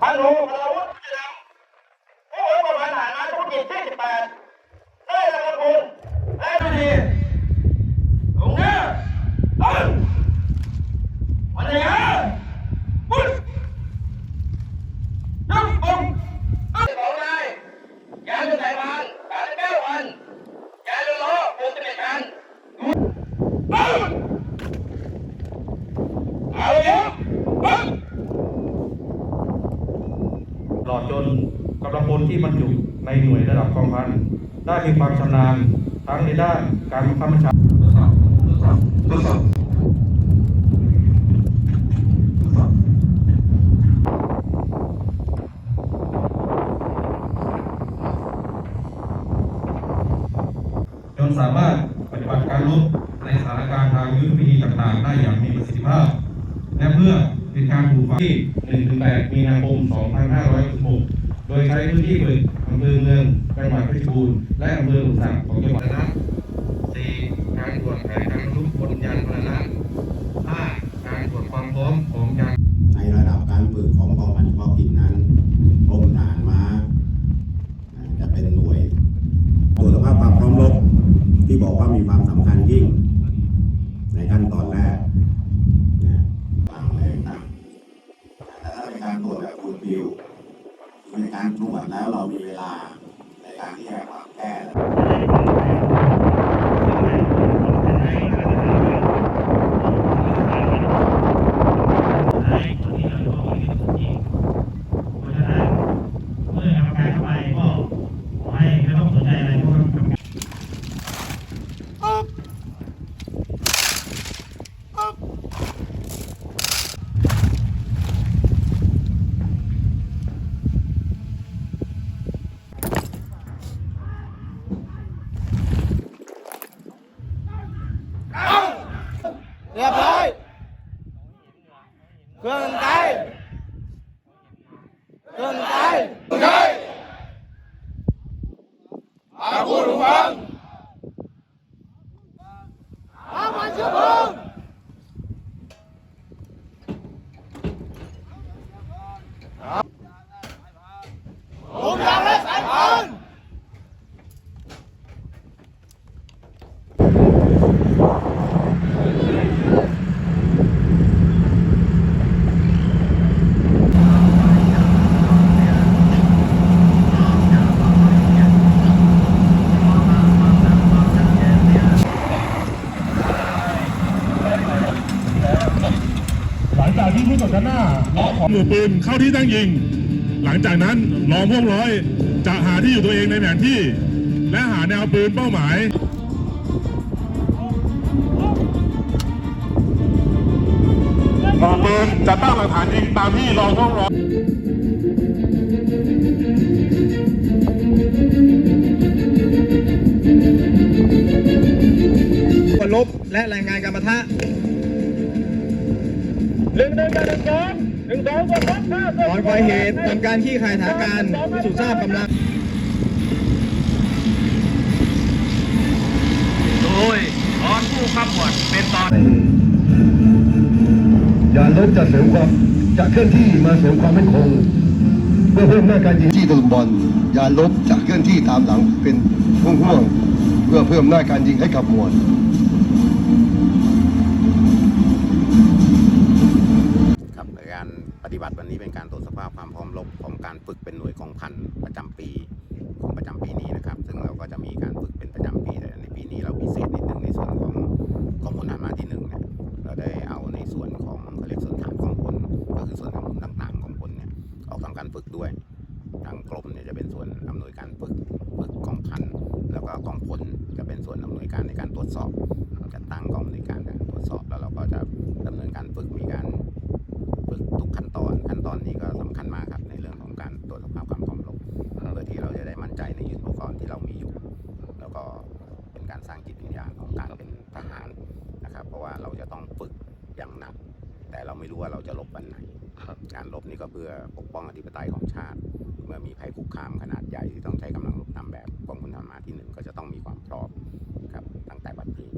พันโทพลาวุฒิพิจารณผู้ประพันธ์ทหารม้าธุรกิจที่18ได้ระดับคุณและดีธีตรงนี้ตั้งวันนี้ปุ๊บยังองค์ของนายยานยนต์ไทยพานแปดเก้าพันยานยนต์ล้อหกสิบเอ็ดคันเอาเอาเลยปั๊บ ต ลอดจนกำลังพลที่บรรจุในหน่วยระดับกองพันได้มีความชำนาญทั้งในด้านการบังคับบัญชาจนสามารถปฏิบัติการรบในสถานการณ์ทางยุทธวิธีต่างๆ ได้อย่างมีประสิทธิภาพ และเพื่อ เป็นการปลูกฝังที่1-8มีนาคม 2566 โดยใช้พื้นที่ฝึกอำเภอเมืองจังหวัดเพชรบูรณ์และอำเภอหลุมสักของจังหวัดนะสี่การตรวจแผนทางลุกบนยานพาหนะห้าการตรวจความพร้อมของยานในระดับการฝึกของกองพันเฉพาะกิจนั้นกรมทหารม้าอ่าจะเป็นหน่วยตรวจสภาพความพร้อมรบที่บอกว่ามีความสำคัญยิ่ง ในขั้นตอนแรกนะต่างอะไรต่างแต่ถ้าเป็นการตรวจแบบฟูลฟิว ในการตรวจแล้วเรามีเวลาในการที่จะปรับแก้ ไอ้คนที่เราจะบอกว่าเป็นคนจริงเพราะฉะนั้นเมื่อกรรมการเข้าไปก็ขอให้ไม่ต้องสนใจอะไรเพราะว่ากรรมการ เรียบร้อยเครื่องใจเครื่องใจใจอาพูดฟังอามันเชื่อเพลิงผมอยากได้สายพันธุ์ หลังจาก ที่ผู้ต่อนะล้อของหมู่ปืนเข้าที่ตั้งยิง หลังจากนั้นรองพวกร้อย จะหาที่อยู่ตัวเองในแผนที่ และหาแนวปืนเป้าหมายรองปืนจะตั้งหลักฐานยิงตามที่รองพวกร้อยลบและรายงานการปะทะ ก่อนก่อเหตุทำการขี้คายสถานการณ์พิสูจน์ทราบกำลัง โดยตอนผู้ขับหมวดเป็นตอนยานรถจะเสริมความจะเคลื่อนที่มาเสริมความมั่นคงเพื่อเพิ่มหน้าการยิงที่ตะลุมบอลยานรบจะเคลื่อนที่ตามหลังเป็นห่วงๆเพื่อเพิ่มหน้าการยิงให้กับหมวด ฏิบัติวันนี้เป็นการตรวจสภาพความพร้อมรบของการฝึกเป็นหน่วยกองพันประจำปีของประจำปีนี้นะครับ ซึ่งเราก็จะมีการฝึกเป็นประจำปีแต่ในปีนี้เราพิเศษนิดนึงในส่วนของ ทธปกรณ์ที่เรามีอยู่ แล้วก็เป็นการสร้างจิตวิญญาณของการเป็นทหารนะครับ เพราะว่าเราจะต้องฝึกอย่างหนัก แต่เราไม่รู้ว่าเราจะลบวันไหน การลบนี่ก็เพื่อปกป้องอธิปไตยของชาติ เมื่อมีภัยคุกคามขนาดใหญ่ที่ต้องใช้กำลังรบนำแบบกองพลทหารมาที่หนึ่งก็จะต้องมีความพร้อมครับตั้งแต่บัดนี้